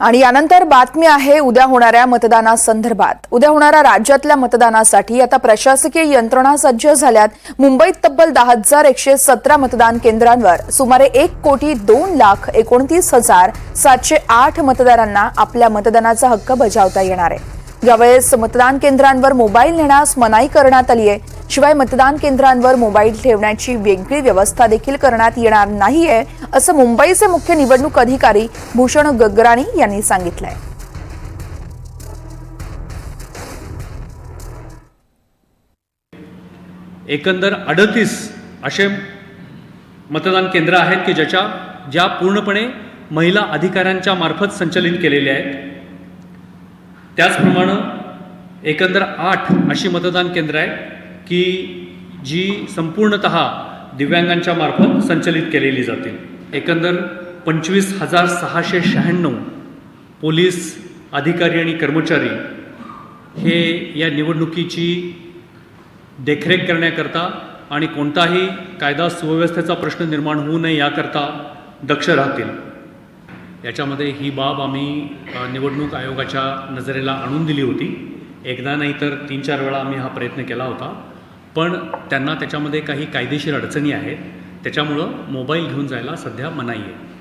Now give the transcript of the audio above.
आणि यानंतर बातमी आहे उद्या होणाऱ्या मतदानासंदर्भात. उद्या होणाऱ्या राज्यातल्या मतदानासाठी आता प्रशासकीय यंत्रणा सज्ज झाल्यात. मुंबईत तब्बल दहा हजार एकशे सतरा मतदान केंद्रांवर सुमारे एक कोटी दोन लाख एकोणतीस हजार सातशे आठ मतदारांना आपल्या मतदानाचा हक्क बजावता येणार आहे. यावेळेस मतदान केंद्रांवर मोबाईल नेण्यास मनाई करण्यात आली आहे शिवाय मतदान केंद्रांवर मोबाईल ठेवण्याची वेगळी व्यवस्था देखील करण्यात येणार नाहीये असं मुंबईचे मुख्य निवडणूक अधिकारी भूषण गगराणी यांनी सांगितलंय. एकंदर अडतीस असे मतदान केंद्र आहेत की ज्याच्या ज्या पूर्णपणे महिला अधिकाऱ्यांच्या मार्फत संचलित केलेले आहेत. त्याचप्रमाणे एकंदर आठ अशी मतदान केंद्र आहेत. की जी संपूर्णत दिव्यांगांच्या मार्फत संचलित केलेली जातील. एकंदर पंचवीस हजार सहाशे शहाण्णव पोलीस अधिकारी आणि कर्मचारी हे या निवडणुकीची देखरेख करण्याकरता आणि कोणताही कायदा सुव्यवस्थेचा प्रश्न निर्माण होऊ नये याकरता दक्ष राहतील. याच्यामध्ये ही बाब आम्ही निवडणूक आयोगाच्या नजरेला आणून दिली होती. एकदा नाही तर तीन चार वेळा आम्ही हा प्रयत्न केला होता. पण त्यांना त्याच्यामध्ये काही कायदेशीर अडचणी आहेत त्याच्यामुळं मोबाईल घेऊन जायला सध्या मनाई आहे.